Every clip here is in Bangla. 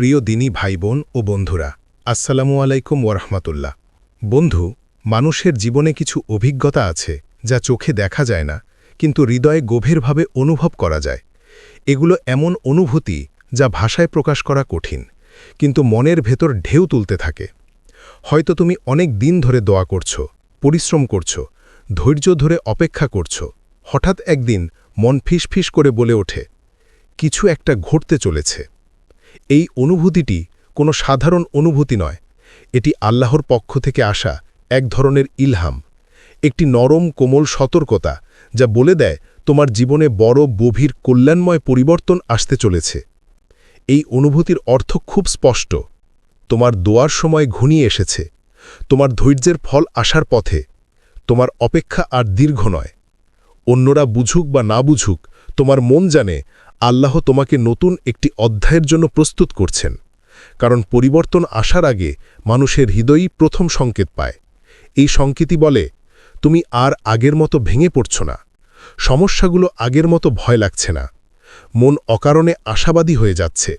প্রিয় দিনী ভাই বোন ও বন্ধুরা, আসসালামু আলাইকুম ওরহমতুল্লাহ বন্ধু, মানুষের জীবনে কিছু অভিজ্ঞতা আছে যা চোখে দেখা যায় না, কিন্তু হৃদয়ে গভীরভাবে অনুভব করা যায়। এগুলো এমন অনুভূতি যা ভাষায় প্রকাশ করা কঠিন, কিন্তু মনের ভেতর ঢেউ তুলতে থাকে। হয়তো তুমি অনেক দিন ধরে দোয়া করছ, পরিশ্রম করছ, ধৈর্য ধরে অপেক্ষা করছ, হঠাৎ একদিন মন ফিসফিস করে বলে ওঠে, কিছু একটা ঘটতে চলেছে। এই অনুভূতিটি কোনো সাধারণ অনুভূতি নয়। এটি আল্লাহর পক্ষ থেকে আসা এক ধরনের ইলহাম, একটি নরম কোমল সতর্কতা যা বলে দেয় তোমার জীবনে বড় গভীর কল্যাণময় পরিবর্তন আসতে চলেছে। এই অনুভূতির অর্থ খুব স্পষ্ট। তোমার দোয়ার সময় ঘনিয়ে এসেছে, তোমার ধৈর্যের ফল আসার পথে, তোমার অপেক্ষা আর দীর্ঘ নয়। অন্যরা বুঝুক বা না বুঝুক, তোমার মন জানে আল্লাহ তোমাকে নতুন একটি অধ্যায়ের জন্য প্রস্তুত করছেন, কারণ পরিবর্তন আসার আগে মানুষের হৃদয়ই প্রথম সংকেত পায়। এই সংকেতই বলে, তুমি আর আগের মতো ভেঙে পড়ছ না, সমস্যাগুলো আগের মতো ভয় লাগছে না, মন অকারণে আশাবাদী হয়ে যাচ্ছে,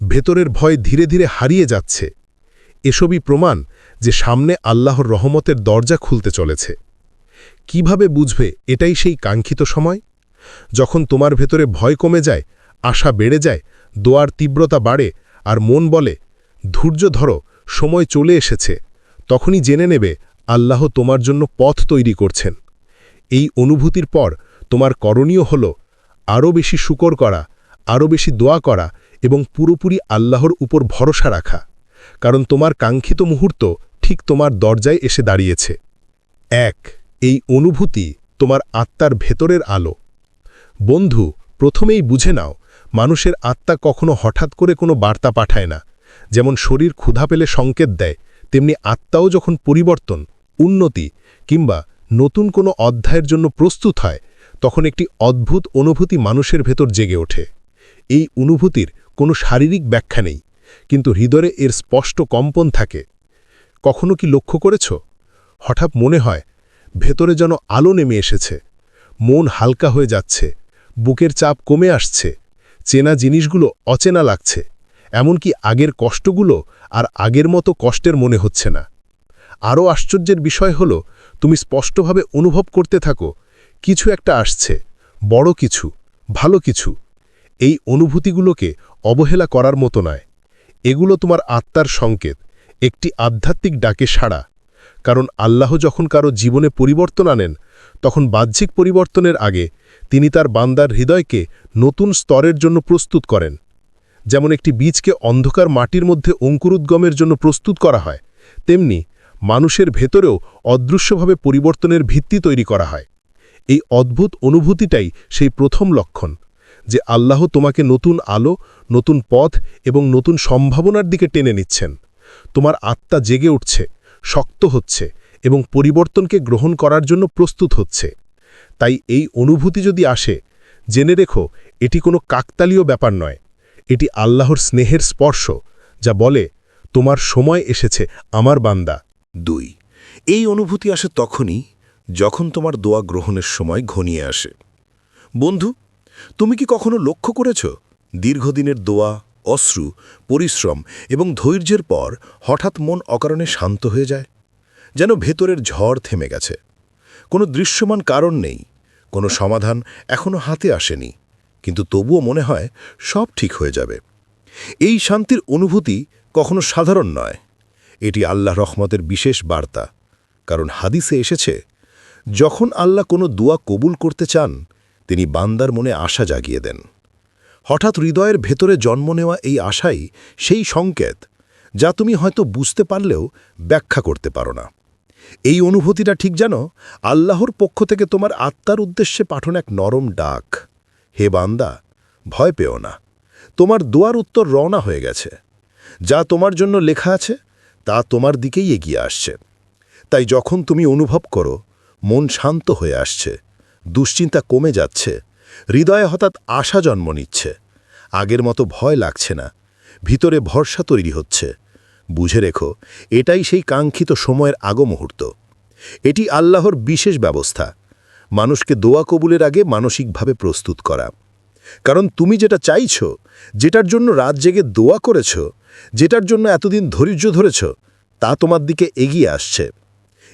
ভেতরের ভয় ধীরে ধীরে হারিয়ে যাচ্ছে। এসবই প্রমাণ যে সামনে আল্লাহর রহমতের দরজা খুলতে চলেছে। কীভাবে বুঝবে এটাই সেই কাঙ্ক্ষিত সময়? যখন তোমার ভেতরে ভয় কমে যায়, আশা বেড়ে যায়, দোয়ার তীব্রতা বাড়ে আর মন বলে, ধৈর্য ধরো, সময় চলে এসেছে। তখনই জেনে নেবে, আল্লাহ তোমার জন্য পথ তৈরি করছেন। এই অনুভূতির পর তোমার করণীয় হল, আরও বেশি শুকর করা, আরও বেশি দোয়া করা এবং পুরোপুরি আল্লাহর উপর ভরসা রাখা। কারণ তোমার কাঙ্ক্ষিত মুহূর্ত ঠিক তোমার দরজায় এসে দাঁড়িয়েছে। এক, এই অনুভূতি তোমার আত্মার ভেতরের আলো। বন্ধু, প্রথমেই বুঝে নাও, মানুষের আত্মা কখনো হঠাৎ করে কোনো বার্তা পাঠায় না। যেমন শরীর ক্ষুধা পেলে সংকেত দেয়, তেমনি আত্মাও যখন পরিবর্তন, উন্নতি, কিংবা নতুন কোনো অধ্যায়ের জন্য প্রস্তুত হয়, তখন একটি অদ্ভুত অনুভূতি মানুষের ভেতর জেগে ওঠে। এই অনুভূতির কোনো শারীরিক ব্যাখ্যা নেই, কিন্তু হৃদয়ে এর স্পষ্ট কম্পন থাকে। কখনো কি লক্ষ্য করেছ? হঠাৎ মনে হয়, ভেতরে যেন আলো নেমে এসেছে, মন হালকা হয়ে যাচ্ছে বুকের চাপ কমে আসছে। চেনা জিনিসগুলো অচেনা লাগছে। এমনকি আগের কষ্টগুলো আর আগের মতো কষ্টের মনে হচ্ছে না। আরও আশ্চর্যের বিষয় হল, তুমি স্পষ্টভাবে অনুভব করতে থাকো, কিছু একটা আসছে, বড় কিছু, ভালো কিছু। এই অনুভূতিগুলোকে অবহেলা করার মতো নয়। এগুলো তোমার আত্মার সংকেত, একটি আধ্যাত্মিক ডাকে সাড়া। কারণ আল্লাহ যখন কারও জীবনে পরিবর্তন আনেন, তখন বাহ্যিক পরিবর্তনের আগে তিনি তার বান্দার হৃদয়কে নতুন স্তরের জন্য প্রস্তুত করেন। যেমন একটি বীজকে অন্ধকার মাটির মধ্যে অঙ্কুরুদ্গমের জন্য প্রস্তুত করা হয়, তেমনি মানুষের ভেতরেও অদৃশ্যভাবে পরিবর্তনের ভিত্তি তৈরি করা হয়। এই অদ্ভুত অনুভূতিটাই সেই প্রথম লক্ষণ, যে আল্লাহ তোমাকে নতুন আলো, নতুন পথ এবং নতুন সম্ভাবনার দিকে টেনে নিচ্ছেন। তোমার আত্মা জেগে উঠছে, শক্ত হচ্ছে এবং পরিবর্তনকে গ্রহণ করার জন্য প্রস্তুত হচ্ছে। তাই এই অনুভূতি যদি আসে, জেনে রেখো, এটি কোনো কাকতালীয় ব্যাপার নয়। এটি আল্লাহর স্নেহের স্পর্শ, যা বলে, তোমার সময় এসেছে, আমার বান্দা। দুই, এই অনুভূতি আসে তখনই, যখন তোমার দোয়া গ্রহণের সময় ঘনিয়ে আসে। বন্ধু, তুমি কি কখনো লক্ষ্য করেছ, দীর্ঘদিনের দোয়া, অশ্রু, পরিশ্রম এবং ধৈর্যের পর হঠাৎ মন অকারণে শান্ত হয়ে যায়? যেন ভেতরের ঝড় থেমে গেছে। কোনো দৃশ্যমান কারণ নেই কোনো সমাধান এখনও হাতে আসেনি, কিন্তু তবুও মনে হয় সব ঠিক হয়ে যাবে। এই শান্তির অনুভূতি কখনো সাধারণ নয়। এটি আল্লাহ রহমতের বিশেষ বার্তা, কারণ হাদিসে এসেছে, যখন আল্লাহ কোনো দোয়া কবুল করতে চান, তিনি বান্দার মনে আশা জাগিয়ে দেন। হঠাৎ হৃদয়ের ভেতরে জন্ম নেওয়া এই আশাই সেই সংকেত, যা তুমি হয়তো বুঝতে পারলেও ব্যাখ্যা করতে পারো না। এই অনুভূতিটা ঠিক জানো? আল্লাহর পক্ষ থেকে তোমার আত্মার উদ্দেশ্যে পাঠন এক নরম ডাক। হে বান্দা, ভয় পেও না। তোমার দোয়ার উত্তর রওনা হয়ে গেছে। যা তোমার জন্য লেখা আছে, তা তোমার দিকেই এগিয়ে আসছে। তাই যখন তুমি অনুভব করো, মন শান্ত হয়ে আসছে। দুশ্চিন্তা কমে যাচ্ছে। হৃদয়ে হঠাৎ আশা জন্ম নিচ্ছে। আগের মতো ভয় লাগছে না। ভিতরে ভরসা তৈরি হচ্ছে। বুঝে রেখো, এটাই সেই কাঙ্ক্ষিত সময়ের আগো মুহূর্ত এটি আল্লাহর বিশেষ ব্যবস্থা। মানুষকে দোয়া কবুলের আগে মানসিকভাবে প্রস্তুত করা। কারণ তুমি যেটা চাইছ, যেটার জন্য রাত জেগে দোয়া করেছ, যেটার জন্য এতদিন ধৈর্য ধরেছ, তা তোমার দিকে এগিয়ে আসছে।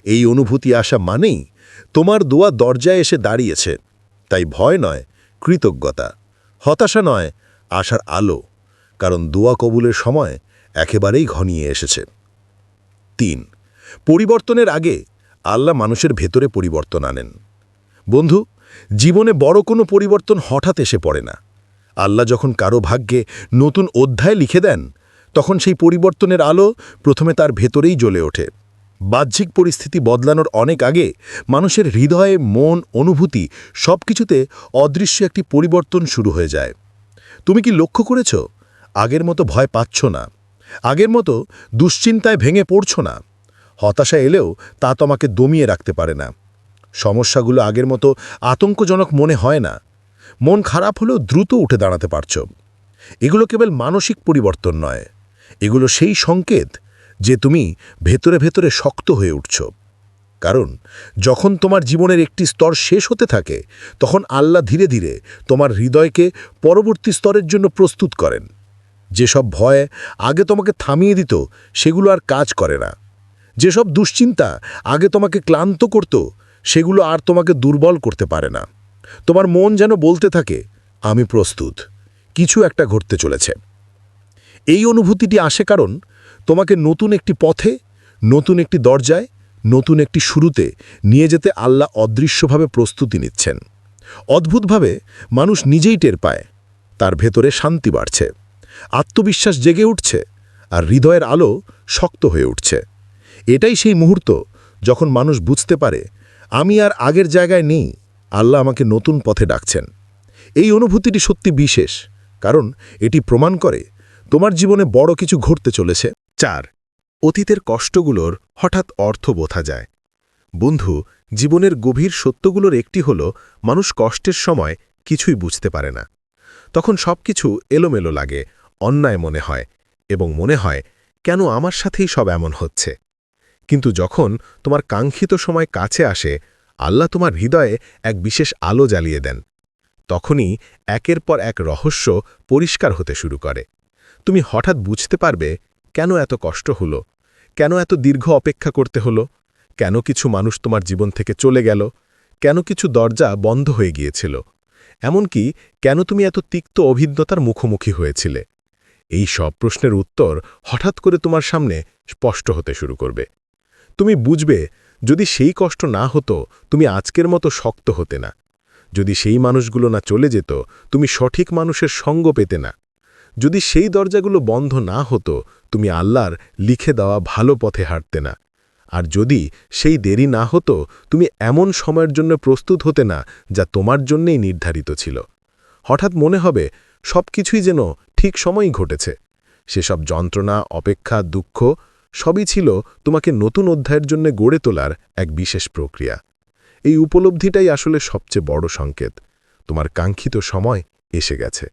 এই অনুভূতি আসা মানেই তোমার দোয়া দরজায় এসে দাঁড়িয়েছে। তাই ভয় নয়, কৃতজ্ঞতা। হতাশা নয়, আশার আলো। কারণ দোয়া কবুলের সময় একেবারেই ঘনিয়ে এসেছে। তিন, পরিবর্তনের আগে আল্লাহ মানুষের ভেতরে পরিবর্তন আনেন। বন্ধু, জীবনে বড় কোনো পরিবর্তন হঠাৎ এসে পড়ে না। আল্লাহ যখন কারও ভাগ্যে নতুন অধ্যায় লিখে দেন, তখন সেই পরিবর্তনের আলো প্রথমে তার ভেতরেই জ্বলে ওঠে। বাহ্যিক পরিস্থিতি বদলানোর অনেক আগে মানুষের হৃদয়ে মন, অনুভূতি সব কিছুতে অদৃশ্য একটি পরিবর্তন শুরু হয়ে যায়। তুমি কি লক্ষ্য করেছ? আগের মতো ভয় পাচ্ছ না। আগের মতো দুশ্চিন্তায় ভেঙে পড়ছ না। হতাশা এলেও তা তোমাকে দমিয়ে রাখতে পারে না। সমস্যাগুলো আগের মতো আতঙ্কজনক মনে হয় না। মন খারাপ হলেও দ্রুত উঠে দাঁড়াতে পারছ। এগুলো কেবল মানসিক পরিবর্তন নয়। এগুলো সেই সংকেত যে তুমি ভেতরে ভেতরে শক্ত হয়ে উঠছ। কারণ যখন তোমার জীবনের একটি স্তর শেষ হতে থাকে, তখন আল্লাহ ধীরে ধীরে তোমার হৃদয়কে পরবর্তী স্তরের জন্য প্রস্তুত করেন। যেসব ভয় আগে তোমাকে থামিয়ে দিত, সেগুলো আর কাজ করে না। যেসব দুশ্চিন্তা আগে তোমাকে ক্লান্ত করত, সেগুলো আর তোমাকে দুর্বল করতে পারে না। তোমার মন যেন বলতে থাকে, আমি প্রস্তুত। কিছু একটা ঘটতে চলেছে। এই অনুভূতিটি আসে কারণ তোমাকে নতুন একটি পথে, নতুন একটি দরজায়, নতুন একটি শুরুতে নিয়ে যেতে আল্লাহ অদৃশ্যভাবে প্রস্তুতি নিচ্ছেন। অদ্ভুতভাবে মানুষ নিজেই টের পায়, তার ভেতরে শান্তি বাড়ছে। আত্মবিশ্বাস জেগে উঠছে আর হৃদয়ের আলো শক্ত হয়ে উঠছে। এটাই সেই মুহূর্ত যখন মানুষ বুঝতে পারে, আমি আর আগের জায়গায় নেই, আল্লাহ আমাকে নতুন পথে ডাকছেন। এই অনুভূতিটি সত্যি বিশেষ, কারণ এটি প্রমাণ করে তোমার জীবনে বড় কিছু ঘটতে চলেছে। চার, অতীতের কষ্টগুলোর হঠাৎ অর্থ বোঝা যায়। বন্ধু, জীবনের গভীর সত্যগুলোর একটি হল, মানুষ কষ্টের সময় কিছুই বুঝতে পারে না। তখন সবকিছু এলোমেলো লাগে অন্যায় মনে হয় এবং মনে হয়, কেন আমার সাথেই সব এমন হচ্ছে? কিন্তু যখন তোমার কাঙ্ক্ষিত সময় কাছে আসে, আল্লাহ তোমার হৃদয়ে এক বিশেষ আলো জ্বালিয়ে দেন। তখনই একের পর এক রহস্য পরিষ্কার হতে শুরু করে। তুমি হঠাৎ বুঝতে পারবে, কেন এত কষ্ট হলো? কেন এত দীর্ঘ অপেক্ষা করতে হলো? কেন কিছু মানুষ তোমার জীবন থেকে চলে গেল? কেন কিছু দরজা বন্ধ হয়ে গিয়েছিল? এমনকি কেন তুমি এত তিক্ত অভিজ্ঞতার মুখোমুখি হয়েছিলে? এই সব প্রশ্নের উত্তর হঠাৎ করে তোমার সামনে স্পষ্ট হতে শুরু করবে। তুমি বুঝবে, যদি সেই কষ্ট না হতো, তুমি আজকের মতো শক্ত হতে না। যদি সেই মানুষগুলো না চলে যেত, তুমি সঠিক মানুষের সঙ্গ পেতে না। যদি সেই দরজাগুলো বন্ধ না হতো, তুমি আল্লাহর লিখে দেওয়া ভালো পথে হাঁটতে না। আর যদি সেই দেরি না হতো, তুমি এমন সময়ের জন্য প্রস্তুত হতে না, যা তোমার জন্যেই নির্ধারিত ছিল। হঠাৎ মনে হবে সব কিছুই যেন ঠিক সময়ই ঘটেছে। সেসব যন্ত্রণা, অপেক্ষা, দুঃখ সবই ছিল তোমাকে নতুন অধ্যায়ের জন্য গড়ে তোলার এক বিশেষ প্রক্রিয়া। এই উপলব্ধিটাই আসলে সবচেয়ে বড় সংকেত। তোমার কাঙ্ক্ষিত সময় এসে গেছে।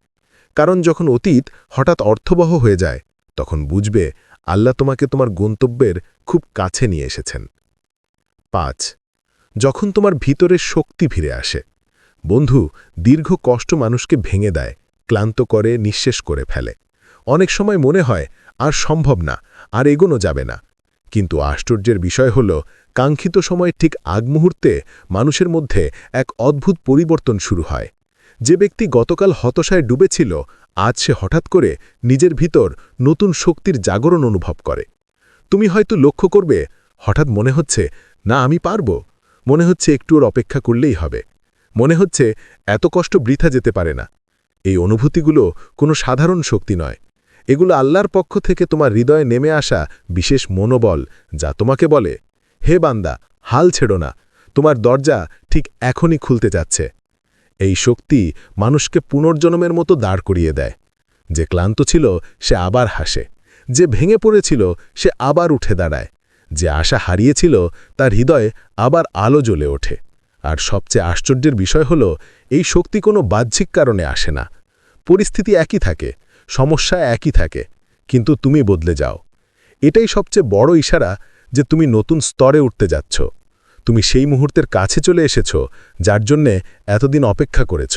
কারণ যখন অতীত হঠাৎ অর্থবহ হয়ে যায়, তখন বুঝবে আল্লাহ তোমাকে তোমার গন্তব্যের খুব কাছে নিয়ে এসেছেন। পাঁচ, যখন তোমার ভিতরে শক্তি ফিরে আসে, বন্ধু, দীর্ঘ কষ্ট মানুষকে ভেঙে দেয় ক্লান্ত করে নিঃশেষ করে ফেলে। অনেক সময় মনে হয়, আর সম্ভব না, আর এগোনো যাবে না। কিন্তু আশ্চর্যের বিষয় হল, কাঙ্ক্ষিত সময় ঠিক আগ মুহূর্তে মানুষের মধ্যে এক অদ্ভুত পরিবর্তন শুরু হয়। যে ব্যক্তি গতকাল হতশায় ডুবেছিল, আজ সে হঠাৎ করে নিজের ভিতর নতুন শক্তির জাগরণ অনুভব করে। তুমি হয়তো লক্ষ্য করবে, হঠাৎ মনে হচ্ছে, না, আমি পারব। মনে হচ্ছে একটু ওর অপেক্ষা করলেই হবে। মনে হচ্ছে, এত কষ্ট বৃথা যেতে পারে না। এই অনুভূতিগুলো কোনো সাধারণ শক্তি নয়। এগুলো আল্লাহর পক্ষ থেকে তোমার হৃদয়ে নেমে আসা বিশেষ মনোবল যা তোমাকে বলে, হে বান্দা, হাল ছেড়ো না, তোমার দরজা ঠিক এখনই খুলতে যাচ্ছে। এই শক্তি মানুষকে পুনর্জন্মের মতো দাঁড় করিয়ে দেয়। যে ক্লান্ত ছিল, সে আবার হাসে। যে ভেঙে পড়েছিল, সে আবার উঠে দাঁড়ায়। যে আশা হারিয়েছিল, তার হৃদয়ে আবার আলো জ্বলে ওঠে। আর সবচেয়ে আশ্চর্যের বিষয় হল, এই শক্তি কোনো বাহ্যিক কারণে আসে না। পরিস্থিতি একই থাকে, সমস্যা একই থাকে, কিন্তু তুমি বদলে যাও। এটাই সবচেয়ে বড় ইশারা যে তুমি নতুন স্তরে উঠতে যাচ্ছ। তুমি সেই মুহূর্তের কাছে চলে এসেছ যার জন্যে এতদিন অপেক্ষা করেছ।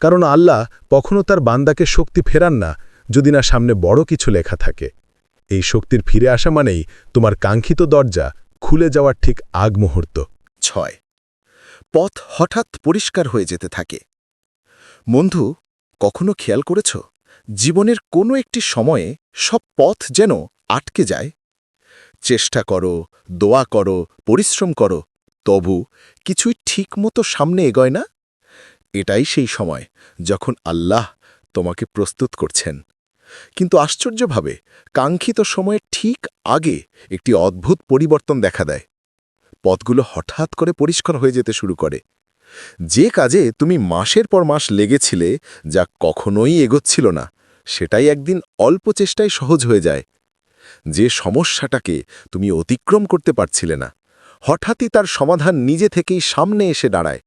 কারণ আল্লাহ কখনো তার বান্দাকে শক্তি ফেরান না যদি না সামনে বড় কিছু লেখা থাকে। এই শক্তির ফিরে আসা মানেই তোমার কাঙ্ক্ষিত দরজা খুলে যাওয়ার ঠিক আগ মুহূর্ত। ছয়। পথ হঠাৎ পরিষ্কার হয়ে যেতে থাকে। বন্ধু কখনো খেয়াল করেছ? জীবনের কোনো একটি সময়ে সব পথ যেন আটকে যায়। চেষ্টা করো, দোয়া করো, পরিশ্রম করো, তবু কিছুই ঠিকমতো সামনে এগোয় না। এটাই সেই সময় যখন আল্লাহ তোমাকে প্রস্তুত করছেন। কিন্তু আশ্চর্যভাবে, কাঙ্ক্ষিত সময়ের ঠিক আগে একটি অদ্ভুত পরিবর্তন দেখা দেয়। পথগুলো হঠাৎ করে পরিষ্কার হয়ে যেতে শুরু করে। যে কাজে তুমি মাসের পর মাস লেগেছিলে, যা কখনোই এগোচ্ছিল না, সেটাই একদিন অল্প চেষ্টায় সহজ হয়ে যায়। যে সমস্যাটাকে তুমি অতিক্রম করতে পারছিলে না, হঠাৎই তার সমাধান নিজে থেকেই সামনে এসে দাঁড়ায়।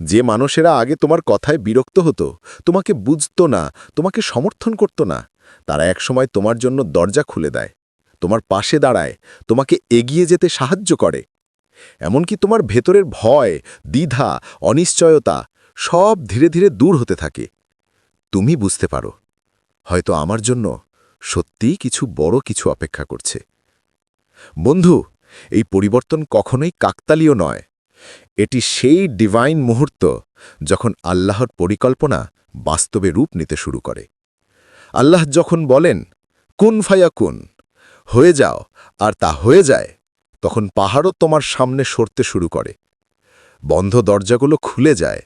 যে মানুষেরা আগে তোমার কথায় বিরক্ত হতো, তোমাকে বুঝত না, তোমাকে সমর্থন করত না, তারা একসময় তোমার জন্য দরজা খুলে দেয়, তোমার পাশে দাঁড়ায়, তোমাকে এগিয়ে যেতে সাহায্য করে। এমনকি তোমার ভেতরের ভয়, দ্বিধা, অনিশ্চয়তা সব ধীরে ধীরে দূর হতে থাকে। তুমি বুঝতে পারো, হয়তো আমার জন্য সত্যিই কিছু বড় কিছু অপেক্ষা করছে। বন্ধু, এই পরিবর্তন কখনোই কাকতালীয় নয়। এটি সেই ডিভাইন মুহূর্ত যখন আল্লাহর পরিকল্পনা বাস্তবে রূপ নিতে শুরু করে। আল্লাহ যখন বলেন, কুন ফায়া কুন হয়ে যাও, আর তা হয়ে যায়। তখন পাহাড়ও তোমার সামনে সরতে শুরু করে। বন্ধ দরজাগুলো খুলে যায়।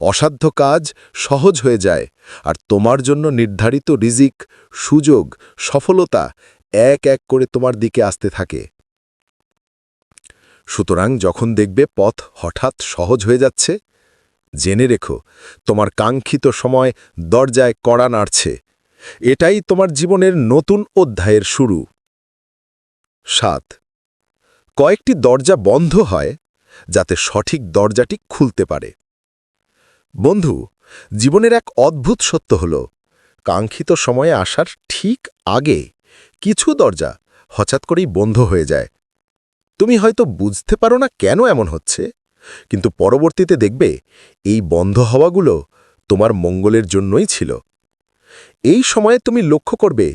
অসাধ্য কাজ সহজ হয়ে যায় আর তোমার জন্য নির্ধারিত রিজিক, সুযোগ, সফলতা এক এক করে তোমার দিকে আসতে থাকে। সুতরাং যখন দেখবে পথ হঠাৎ সহজ হয়ে যাচ্ছে, জেনে রেখো, তোমার কাঙ্ক্ষিত সময় দরজায় কড়া নাড়ছে। এটাই তোমার জীবনের নতুন অধ্যায়ের শুরু। সাত কয়েকটি দরজা বন্ধ হয় যাতে সঠিক দরজাটি খুলতে পারে। বন্ধু, জীবনের এক অদ্ভুত সত্য হল, কাঙ্ক্ষিত সময়ে আসার ঠিক আগে কিছু দরজা হঠাৎ করেই বন্ধ হয়ে যায়। তুমি হয়তো বুঝতে পারো না কেন এমন হচ্ছে, কিন্তু পরবর্তীতে দেখবে এই বন্ধ হওয়াগুলো তোমার মঙ্গলের জন্যই ছিল। এই সময়ে তুমি লক্ষ্য করবে,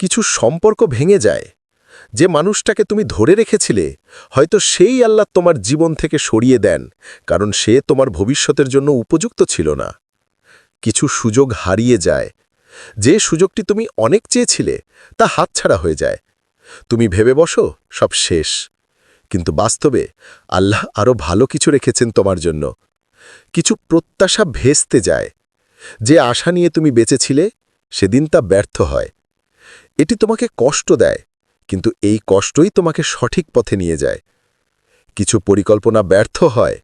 কিছু সম্পর্ক ভেঙে যায়। যে মানুষটাকে তুমি ধরে রেখেছিলে, হয়তো সেই আল্লাহ তোমার জীবন থেকে সরিয়ে দেন, কারণ সে তোমার ভবিষ্যতের জন্য উপযুক্ত ছিল না। কিছু সুযোগ হারিয়ে যায়। যে সুযোগটি তুমি অনেক চেয়েছিলে, তা হাতছাড়া হয়ে যায়। তুমি ভেবে বসো, সব শেষ। কিন্তু বাস্তবে আল্লাহ আরও ভালো কিছু রেখেছেন তোমার জন্য। কিছু প্রত্যাশা ভেস্তে যায়। যে আশা নিয়ে তুমি বেঁচেছিলে, সেদিন তা ব্যর্থ হয়। এটি তোমাকে কষ্ট দেয়। কিন্তু এই কষ্টই তোমাকে সঠিক পথে নিয়ে যায়। কিছু পরিকল্পনা ব্যর্থ হয়।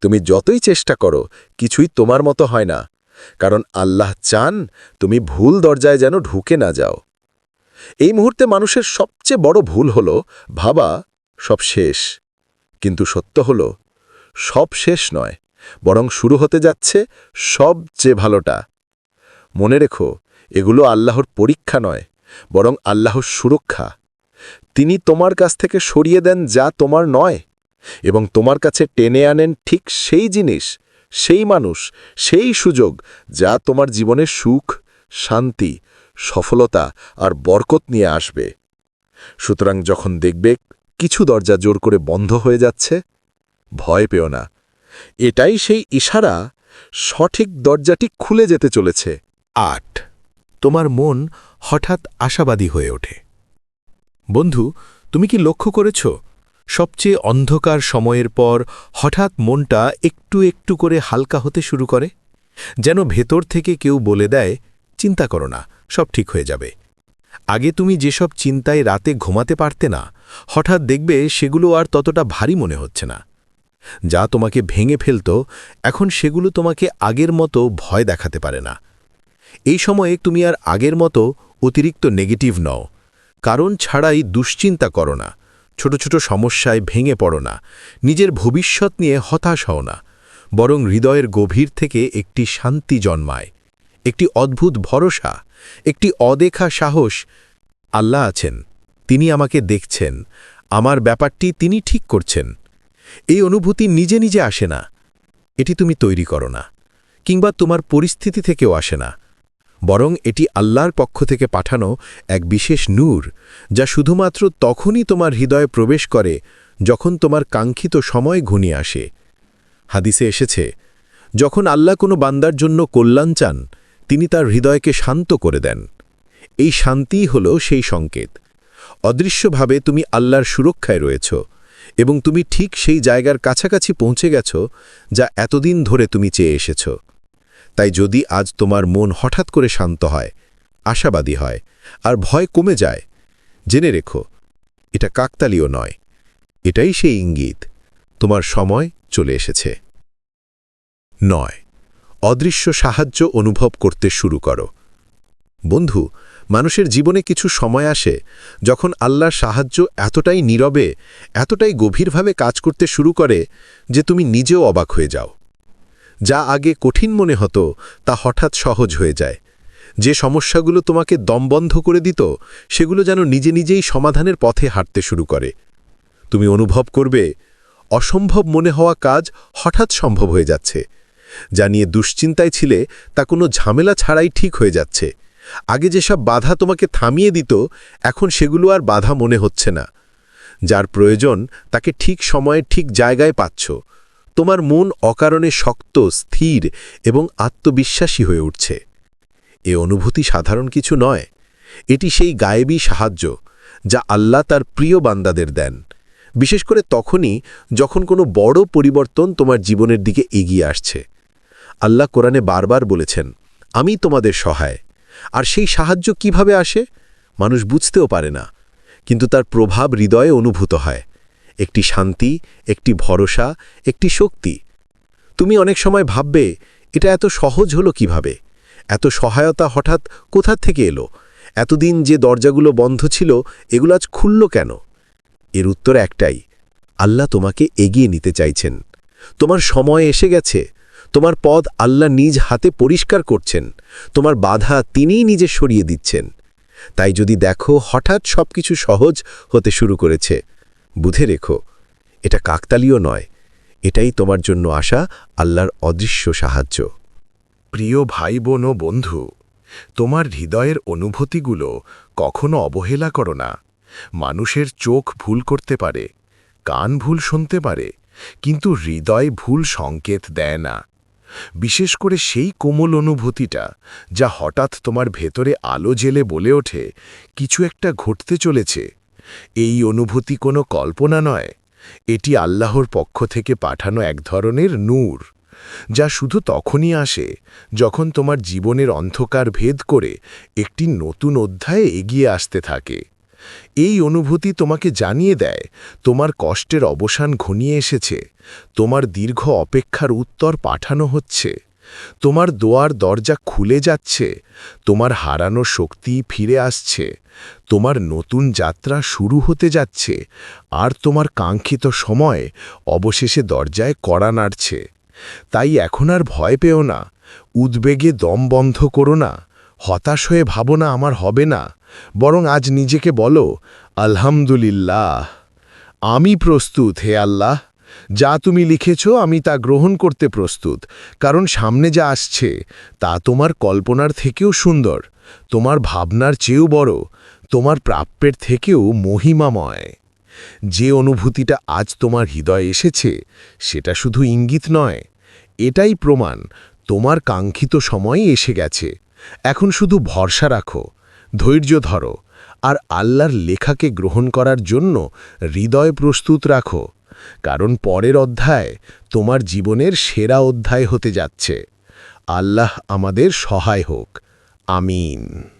তুমি যতই চেষ্টা করো, কিছুই তোমার মতো হয় না। কারণ আল্লাহ চান তুমি ভুল দরজায় যেন ঢুকে না যাও। এই মুহূর্তে মানুষের সবচেয়ে বড় ভুল হল, ভাবা সব শেষ। কিন্তু সত্য হল, সব শেষ নয়, বরং শুরু হতে যাচ্ছে সবচেয়ে ভালোটা। মনে রেখো, এগুলো আল্লাহর পরীক্ষা নয়, বরং আল্লাহর সুরক্ষা। তিনি তোমার কাছ থেকে সরিয়ে দেন যা তোমার নয়, এবং তোমার কাছে টেনে আনেন ঠিক সেই জিনিস, সেই মানুষ, সেই সুযোগ যা তোমার জীবনে সুখ, শান্তি, সফলতা আর বরকত নিয়ে আসবে। সুতরাং যখন দেখবে কিছু দরজা জোর করে বন্ধ হয়ে যাচ্ছে, ভয় পেও না। এটাই সেই ইশারা, সঠিক দরজাটি খুলে যেতে চলেছে। আট। তোমার মন হঠাৎ আশাবাদী হয়ে ওঠে। বন্ধু, তুমি কি লক্ষ্য করেছ? সবচেয়ে অন্ধকার সময়ের পর হঠাৎ মনটা একটু একটু করে হালকা হতে শুরু করে। যেন ভেতর থেকে কেউ বলে দেয়, চিন্তা করো না, সব ঠিক হয়ে যাবে। আগে তুমি যেসব চিন্তায় রাতে ঘুমাতে পারতে না, হঠাৎ দেখবে সেগুলো আর ততটা ভারী মনে হচ্ছে না। যা তোমাকে ভেঙে ফেলত, এখন সেগুলো তোমাকে আগের মতো ভয় দেখাতে পারে না। এই সময়ে তুমি আর আগের মতো অতিরিক্ত নেগেটিভ নও। কারণ ছাড়াই দুশ্চিন্তা করো না। ছোট ছোট সমস্যায় ভেঙে পড়ো না। নিজের ভবিষ্যৎ নিয়ে হতাশ হও না। বরং হৃদয়ের গভীর থেকে একটি শান্তি জন্মায়। একটি অদ্ভুত ভরসা, একটি অদেখা সাহস। আল্লাহ আছেন, তিনি আমাকে দেখছেন, আমার ব্যাপারটি তিনি ঠিক করছেন। এই অনুভূতি নিজে নিজে আসে না। এটি তুমি তৈরি করো না, কিংবা তোমার পরিস্থিতি থেকেও আসে না। বরং এটি আল্লাহর পক্ষ থেকে পাঠানো এক বিশেষ নূর, যা শুধুমাত্র তখনই তোমার হৃদয়ে প্রবেশ করে যখন তোমার কাঙ্ক্ষিত সময় ঘনিয়ে আসে। হাদিসে এসেছে, যখন আল্লাহ কোনো বান্দার জন্য কল্যাণ চান, তিনি তার হৃদয়কে শান্ত করে দেন। এই শান্তিই হল সেই সংকেত। অদৃশ্যভাবে তুমি আল্লাহর সুরক্ষায় রয়েছ এবং তুমি ঠিক সেই জায়গার কাছাকাছি পৌঁছে গেছ, যা এতদিন ধরে তুমি চেয়ে এসেছ। তাই যদি আজ তোমার মন হঠাৎ করে শান্ত হয়, আশাবাদী হয়, আর ভয় কমে যায়, জেনে রেখো, এটা কাকতালীয় নয়, এটাই সেই ইঙ্গিত, তোমার সময় চলে এসেছে। নয়, অদৃশ্য সাহায্য অনুভব করতে শুরু করো। বন্ধু, মানুষের জীবনে কিছু সময় আসে যখন আল্লাহর সাহায্য এতটাই নীরবে, এতটাই গভীরভাবে কাজ করতে শুরু করে যে তুমি নিজেও অবাক হয়ে যাও। যা আগে কঠিন মনে হতো, তা হঠাৎ সহজ হয়ে যায়। যে সমস্যাগুলো তোমাকে দমবন্ধ করে দিত, সেগুলো যেন নিজে নিজেই সমাধানের পথে হাঁটতে শুরু করে। তুমি অনুভব করবে, অসম্ভব মনে হওয়া কাজ হঠাৎ সম্ভব হয়ে যাচ্ছে। যা নিয়ে দুশ্চিন্তায় ছিলে, তা কোনো ঝামেলা ছাড়াই ঠিক হয়ে যাচ্ছে। আগে যেসব বাধা তোমাকে থামিয়ে দিত, এখন সেগুলো আর বাধা মনে হচ্ছে না। যার প্রয়োজন, তাকে ঠিক সময়ে ঠিক জায়গায় পাচ্ছ। তোমার মন অকারণে শক্ত, স্থির এবং আত্মবিশ্বাসী হয়ে উঠছে। এ অনুভূতি সাধারণ কিছু নয়। এটি সেই গায়েবী সাহায্য যা আল্লাহ তার প্রিয় বান্দাদের দেন। বিশেষ করে তখনই যখন কোনো বড় পরিবর্তন তোমার জীবনের দিকে এগিয়ে আসছে। আল্লাহ কোরআনে বারবার বলেছেন, আমি তোমাদের সহায়। আর সেই সাহায্য কীভাবে আসে? মানুষ বুঝতেও পারে না। কিন্তু তার প্রভাব হৃদয়ে অনুভূত হয়। একটি শান্তি, একটি ভরসা, একটি শক্তি। তুমি অনেক সময় ভাববে, এটা এত সহজ হলো কীভাবে? এত সহায়তা হঠাৎ কোথা থেকে এলো? এতদিন যে দরজাগুলো বন্ধ ছিল, এগুলো আজ খুলল কেন? এর উত্তর একটাই, আল্লাহ তোমাকে এগিয়ে নিতে চাইছেন। তোমার সময় এসে গেছে। তোমার পদ আল্লাহ নিজ হাতে পরিষ্কার করছেন। তোমার বাধা তিনিই নিজে সরিয়ে দিচ্ছেন। তাই যদি দেখো হঠাৎ সবকিছু সহজ হতে শুরু করেছে বুঝে রেখো, এটা কাকতালীয় নয়, এটাই তোমার জন্য আসা আল্লাহর অদৃশ্য সাহায্য। প্রিয় ভাই বোন ও বন্ধু, তোমার হৃদয়ের অনুভূতিগুলো কখনো অবহেলা করো না। মানুষের চোখ ভুল করতে পারে, কান ভুল শুনতে পারে, কিন্তু হৃদয় ভুল সংকেত দেয় না। বিশেষ করে সেই কোমল অনুভূতিটা যা হঠাৎ তোমার ভেতরে আলো জেলে বলে ওঠে, কিছু একটা ঘটতে চলেছে এই অনুভূতি কোনো কল্পনা নয়। এটি আল্লাহর পক্ষ থেকে পাঠানো এক ধরনের নূর, যা শুধু তখনই আসে যখন তোমার জীবনের অন্ধকার ভেদ করে একটি নতুন অধ্যায়ে এগিয়ে আসতে থাকে। এই অনুভূতি তোমাকে জানিয়ে দেয়, তোমার কষ্টের অবসান ঘনিয়ে এসেছে, তোমার দীর্ঘ অপেক্ষার উত্তর পাঠানো হচ্ছে। তোমার দোয়ার দরজা খুলে যাচ্ছে, তোমার হারানো শক্তি ফিরে আসছে, তোমার নতুন যাত্রা শুরু হতে যাচ্ছে, আর তোমার কাঙ্ক্ষিত সময় অবশেষে দরজায় কড়া নাড়ছে। তাই এখন আর ভয় পেও না, উদ্বেগে দম বন্ধ করো না, হতাশ হয়ে ভাবো না আমার হবে না, বরং আজ নিজেকে বলো, আলহামদুলিল্লাহ, আমি প্রস্তুত, হে আল্লাহ। যা তুমি লিখেছ আমি তা গ্রহণ করতে প্রস্তুত। কারণ সামনে যা আসছে, তা তোমার কল্পনার থেকেও সুন্দর। তোমার ভাবনার চেয়েও বড়। তোমার প্রাপ্যের থেকেও মহিমাময়। যে অনুভূতিটা আজ তোমার হৃদয়ে এসেছে, সেটা শুধু ইঙ্গিত নয়। এটাই প্রমাণ, তোমার কাঙ্ক্ষিত সময় এসে গেছে। এখন শুধু ভরসা রাখো, ধৈর্য ধরো, আর আল্লাহর লেখাকে গ্রহণ করার জন্য হৃদয় প্রস্তুত রাখো। কারণ পরের অধ্যায় তোমার জীবনের সেরা অধ্যায় হতে যাচ্ছে। আল্লাহ আমাদের সহায় হোক। আমিন।